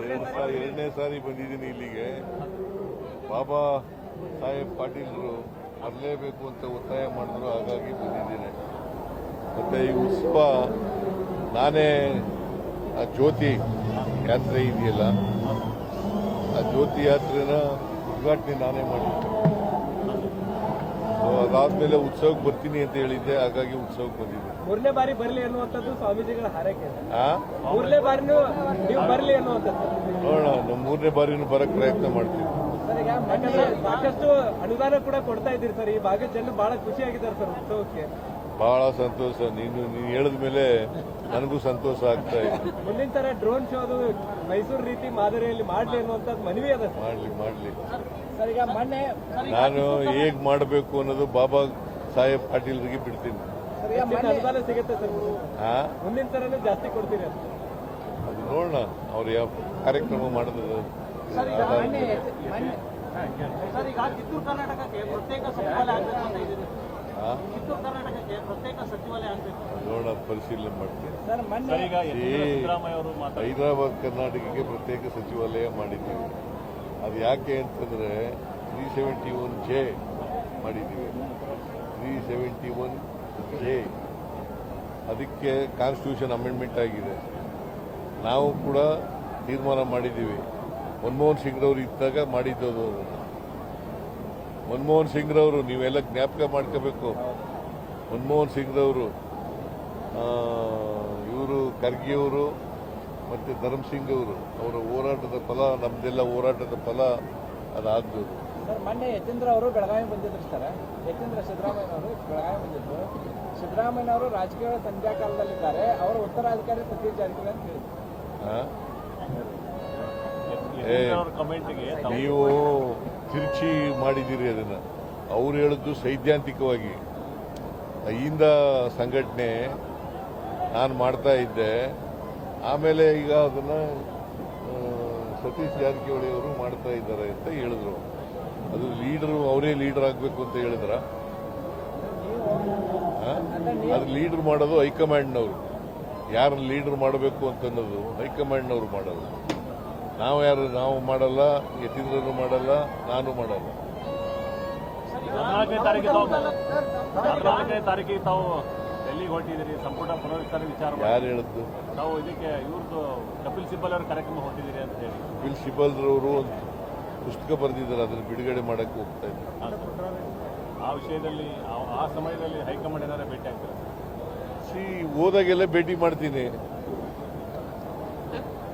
ಎರಡು ಸರಿ ಎರಡನೇ ಸಾರಿ ಬಂದಿದ್ದೀನಿ ಇಲ್ಲಿಗೆ. ಬಾಬಾ ಸಾಹೇಬ್ ಪಾಟೀಲ್ರು ಬರಲೇಬೇಕು ಅಂತ ಒತ್ತಾಯ ಮಾಡಿದ್ರು ಹಾಗಾಗಿ ಬಂದಿದ್ದೀನಿ. ಮತ್ತೆ ಈ ಉತ್ಸವ ನಾನೇ ಆ ಜ್ಯೋತಿ ಯಾತ್ರೆ ಇದೆಯಲ್ಲ ಆ ಜ್ಯೋತಿ ಯಾತ್ರೆನ ಉದ್ಘಾಟನೆ ನಾನೇ ಮಾಡಿದ್ದೆ. ಅದಾದ್ಮೇಲೆ ಉತ್ಸವಕ್ಕೆ ಬರ್ತೀನಿ ಅಂತ ಹೇಳಿದ್ದೆ ಹಾಗಾಗಿ ಉತ್ಸವಕ್ಕೆ ಬಂದಿದ್ದೆ. ಮೂರನೇ ಬಾರಿ ಬರಲಿ ಅನ್ನುವಂಥದ್ದು ಸ್ವಾಮೀಜಿಗಳ ಹಾರೈಕೆ ಮೂರನೇ ಬಾರಿನೂ ನೀವು ಬರಲಿ ಅನ್ನುವಂಥದ್ದು. ನೋಡೋಣ ನಮ್ಮ ಮೂರನೇ ಬಾರಿನೂ ಬರಕ್ ಪ್ರಯತ್ನ ಮಾಡ್ತೀವಿ ಯಾಕಂದ್ರೆ ಸಾಕಷ್ಟು ಅನುದಾನ ಕೂಡ ಕೊಡ್ತಾ ಇದ್ದೀರಿ ಸರ್ ಈ ಭಾಗದ ಜನ ಬಹಳ ಖುಷಿಯಾಗಿದ್ದಾರೆ ಸರ್ ಉತ್ಸವಕ್ಕೆ. ಬಹಳ ಸಂತೋಷ ನೀನು ನೀನು ಹೇಳಿದ ಮೇಲೆ ನನಗೂ ಸಂತೋಷ ಆಗ್ತಾ ಇದೆ. ಮುಂದಿನ ತರ ಡ್ರೋನ್ ಶೋ ಅದು ಮೈಸೂರು ರೀತಿ ಮಾದರಿಯಲ್ಲಿ ಮಾಡ್ಲಿ ಅನ್ನುವಂಥದ್ದು ಮನವಿ ಅದ ಮಾಡಲಿ ಮಾಡ್ಲಿ. ನಾನು ಹೇಗ್ ಮಾಡಬೇಕು ಅನ್ನೋದು ಬಾಬಾ ಸಾಹೇಬ್ ಪಾಟೀಲ್ರಿಗೆ ಬಿಡ್ತೀನಿ. ಅದು ನೋಡೋಣ ಅವ್ರು ಯಾವ ಕಾರ್ಯಕ್ರಮ ಮಾಡಿದ್ರು ಸರ್ ಈಗ ಕಿತ್ತೂರು ಕರ್ನಾಟಕಕ್ಕೆ ಪ್ರತ್ಯೇಕ ಸಚಿವಾಲಯ ಆಗಬೇಕು ಅಂತ ಇದ್ದೀರಿ ಆ? ಕಿತ್ತೂರು ಕರ್ನಾಟಕಕ್ಕೆ ಪ್ರತ್ಯೇಕ ಸಚಿವಾಲಯ ಆಗಬೇಕು. ನೋಡೋಣ ಪರಿಶೀಲನೆ ಮಾಡ್ತೀನಿ. ಹೈದರಾಬಾದ್ ಕರ್ನಾಟಕಕ್ಕೆ ಪ್ರತ್ಯೇಕ ಸಚಿವಾಲಯ ಮಾಡಿದ್ದೀವಿ. ಅದು ಯಾಕೆ ಅಂತಂದ್ರೆ ತ್ರೀ ಸೆವೆಂಟಿ ಒನ್ ಜೆ ಮಾಡಿದ್ದೀವಿ. ತ್ರೀ ಸೆವೆಂಟಿ ಒನ್ ಜೆ ಅದಕ್ಕೆ ಕಾನ್ಸ್ಟಿಟ್ಯೂಷನ್ ಅಮೆಂಡ್ಮೆಂಟ್ ಆಗಿದೆ. ನಾವು ಕೂಡ ತೀರ್ಮಾನ ಮಾಡಿದ್ದೀವಿ. ಮನಮೋಹನ್ ಸಿಂಗ್ರವ್ರು ಇದ್ದಾಗ ಮಾಡಿದ್ದದು ಮನಮೋಹನ್ ಸಿಂಗ್ರವರು, ನೀವೆಲ್ಲ ಜ್ಞಾಪಕ ಮಾಡ್ಕೋಬೇಕು. ಮನಮೋಹನ್ ಸಿಂಗ್ರವರು ಇವರು ಖರ್ಗೆಯವರು ಮತ್ತು ಧರ್ಮಸಿಂಗ್ ಅವರು ಅವರ ಹೋರಾಟದ ಫಲ ನಮ್ದೆಲ್ಲ ಹೋರಾಟದ ಫಲ ಅದಾದ್ದು ಸರ್ ಮೊನ್ನೆ ಯತೀಂದ್ರ ಅವರು ಬೆಳಗಾವಿ ಬಂದಿದ್ರು ಸರ್. ಯತೀಂದ್ರ ಸಿದ್ದರಾಮಯ್ಯನವರು ಬೆಳಗಾವಿ ಬಂದಿದ್ರು. ಸಿದ್ದರಾಮಯ್ಯನವರು ರಾಜಕೀಯ ಸಂಧ್ಯಾ ಕಾಲದಲ್ಲಿದ್ದಾರೆ. ಅವರು ಉತ್ತರಾಧಿಕಾರಿ ಸತೀಶ್ ಜಾರಕಿಹೊಳಿ ಅಂತ ಹೇಳಿದ್ರು. ಅವ್ರ ನೀವು ತಿರುಚಿ ಮಾಡಿದ್ದೀರಿ ಅದನ್ನ. ಅವ್ರು ಹೇಳಿದ್ದು ಸೈದ್ಧಾಂತಿಕವಾಗಿ. ಅಯ್ಯಿಂದ ಸಂಘಟನೆ ನಾನು ಮಾಡ್ತಾ ಇದ್ದೆ. ಆಮೇಲೆ ಈಗ ಅದನ್ನು ಸತೀಶ್ ಜಾರಕಿಹೊಳಿ ಅವರು ಮಾಡ್ತಾ ಇದ್ದಾರೆ ಅಂತ ಹೇಳಿದ್ರು. ಅದು ಲೀಡರು, ಅವರೇ ಲೀಡರ್ ಆಗಬೇಕು ಅಂತ ಹೇಳಿದ್ರ? ಅದು ಲೀಡರ್ ಮಾಡೋದು ಹೈಕಮಾಂಡ್ನವರು. ಯಾರು ಲೀಡರ್ ಮಾಡಬೇಕು ಅಂತ ಅನ್ನೋದು ಹೈಕಮಾಂಡ್ನವರು ಮಾಡೋದು. ನಾವು ಯಾರು, ನಾವು ಮಾಡಲ್ಲ, ಯತೀಂದ್ರನು ಮಾಡಲ್ಲ, ನಾನು ಮಾಡಲ್ಲ. ತಾರೀಕಿಗೆ ತಾವು ಹೊರಟಿದ್ದೀರಿ ಸಂಪುಟ ಪುನರ್ವಿಸ್ತರಣೆ ವಿಚಾರ ಯಾರು ಹೇಳಿದ್ದು ನಾವು ಇದಕ್ಕೆ ಇವ್ರದ್ದು ಕಪಿಲ್ ಸಿಬ್ಬಲ್ ಅವರ ಕಾರ್ಯಕ್ರಮ ಹೊರಟಿದ್ದೀರಿ ಅಂತ ಹೇಳಿ. ಕಪಿಲ್ ಸಿಬ್ಬಲ್ ಒಂದು ಪುಸ್ತಕ ಬರೆದಿದ್ದಾರೆ ಅದನ್ನು ಬಿಡುಗಡೆ ಮಾಡಕ್ಕೆ ಹೋಗ್ತಾ ಇದ್ದಾರೆ. ಆ ವಿಷಯದಲ್ಲಿ ಆ- ಆ ಸಮಯದಲ್ಲಿ ಹೈಕಮಾಂಡ್ ಏನಾರ ಭೇಟಿ ಆಗ್ತಾರೆ? ಸಿ ಹೋದಾಗೆಲ್ಲ ಭೇಟಿ ಮಾಡ್ತೀನಿ.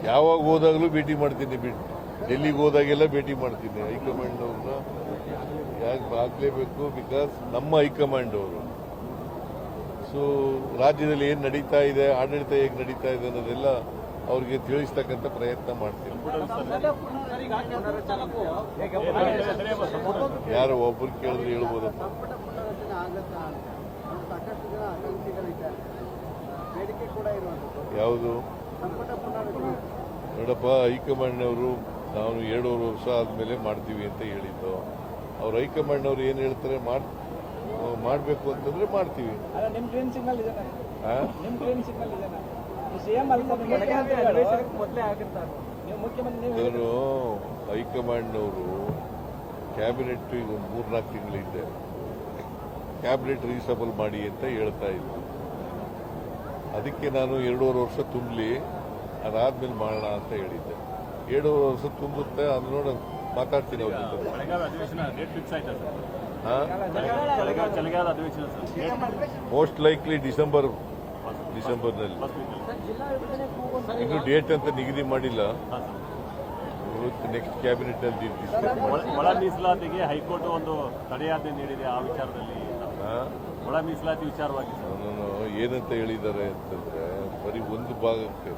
ಯಾವಾಗ ಹೋದಾಗಲೂ ಭೇಟಿ ಮಾಡ್ತೀನಿ ಬಿಟ್ಟು ಡೆಲ್ಲಿಗೆ ಹೋದಾಗೆಲ್ಲ ಭೇಟಿ ಮಾಡ್ತೀನಿ. ಹೈಕಮಾಂಡ್ ಅವ್ರನ್ನ ಯಾಕೆ ಆಗ್ಲೇಬೇಕು ಬಿಕಾಸ್ ನಮ್ಮ ಹೈಕಮಾಂಡ್ ಅವರು. ಸೊ, ರಾಜ್ಯದಲ್ಲಿ ಏನು ನಡೀತಾ ಇದೆ, ಆಡಳಿತ ಹೇಗೆ ನಡೀತಾ ಇದೆ ಅನ್ನೋದೆಲ್ಲ ಅವ್ರಿಗೆ ತಿಳಿಸ್ತಕ್ಕಂಥ ಪ್ರಯತ್ನ ಮಾಡ್ತೀನಿ ಯಾರು ಒಬ್ರು ಕೇಳಿದ್ರೆ ಇರುವಂಥದ್ದು ಯಾವುದು? ನೋಡಪ್ಪ, ಹೈಕಮಾಂಡ್ನವರು ನಾವು ಎರಡೂವರೆ ವರ್ಷ ಆದಮೇಲೆ ಮಾಡ್ತೀವಿ ಅಂತ ಹೇಳಿದ್ದು. ಅವ್ರು ಹೈಕಮಾಂಡ್ನವ್ರು ಏನು ಹೇಳ್ತಾರೆ? ಮಾಡ್ ಮಾಡಬೇಕು ಅಂತಂದ್ರೆ ಮಾಡ್ತೀವಿ. ಅಲ್ಲ ನಿಮ್ ಗ್ರೀನ್ ಸಿಗ್ನಲ್ ಇದೆ ಆ? ಗ್ರೀನ್ ಸಿಗ್ನಲ್ ಇದೆ ಸಿಎಂ ಮೊದಲೇ ಆಗಿರ್ತಾರೆ ನೀವು ಮುಖ್ಯಮಂತ್ರಿ ನೀವು ನಾನು ಹೈಕಮಾಂಡ್ನವರು ಕ್ಯಾಬಿನೆಟ್ ಈಗ ಒಂದು ಮೂರ್ನಾಲ್ಕು ತಿಂಗಳಿದ್ದೆ ಕ್ಯಾಬಿನೆಟ್ ರೀಸಬಲ್ ಮಾಡಿ ಅಂತ ಹೇಳ್ತಾ ಇದ್ದೆ ಅದಕ್ಕೆ ನಾನು ಎರಡೂವರೆ ವರ್ಷ ತುಂಬಲಿ ಅದಾದ್ಮೇಲೆ ಮಾಡೋಣ ಅಂತ ಹೇಳಿದ್ದೆ. ಎರಡೂವರೆ ವರ್ಷ ತುಂಬುತ್ತೆ ಅದು ನೋಡ ಮಾತಾಡ್ತೀನಿ ಅವ್ರ ಜೊತೆ. ಮೋಸ್ಟ್ ಲೈಕ್ಲಿ ಡಿಸೆಂಬರ್ ಡಿಸೆಂಬರ್ನಲ್ಲಿ ಇನ್ನು ಡೇಟ್ ಅಂತ ನಿಗದಿ ಮಾಡಿಲ್ಲ. ನೆಕ್ಸ್ಟ್ ಕ್ಯಾಬಿನೆಟ್ ಅಲ್ಲಿ ಒಳ ಮೀಸಲಾತಿಗೆ ಹೈಕೋರ್ಟ್ ಒಂದು ತಡೆಯಾಜ್ಞೆ ನೀಡಿದೆ ಆ ವಿಚಾರದಲ್ಲಿ. ಒಳ ಮೀಸಲಾತಿ ವಿಚಾರವಾಗಿ ಸರ್. ನಾನು ಏನಂತ ಹೇಳಿದ್ದಾರೆ ಅಂತಂದ್ರೆ ಬರೀ ಒಂದು ಭಾಗಕ್ಕೆ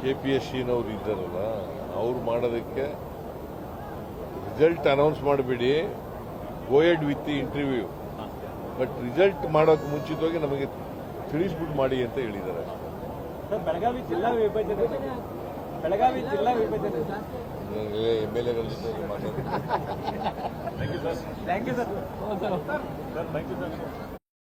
ಕೆ ಪಿ ಎಸ್ ಸಿನವ್ರು ಇದ್ದಾರಲ್ಲ ಅವ್ರು ಮಾಡೋದಕ್ಕೆ ರಿಸಲ್ಟ್ ಅನೌನ್ಸ್ ಮಾಡಬೇಡಿ. Go ahead with interview but result ಮಾಡೋಕೆ ಮುಂಚಿತವಾಗಿ ನಮಗೆ ತಿಳಿಸ್ಬಿಟ್ಟು ಮಾಡಿ ಅಂತ ಹೇಳಿದ್ದಾರೆ. ಸರ್ ಬೆಳಗಾವಿ ಜಿಲ್ಲಾ ವಿಭಜನೆ ಬೆಳಗಾವಿ ಜಿಲ್ಲಾ ವಿಭಜನೆ. ಎಂ ಎಲ್ ಎಗಳ ಜೊತೆ ಮಾತಾಡ್ತೀನಿ.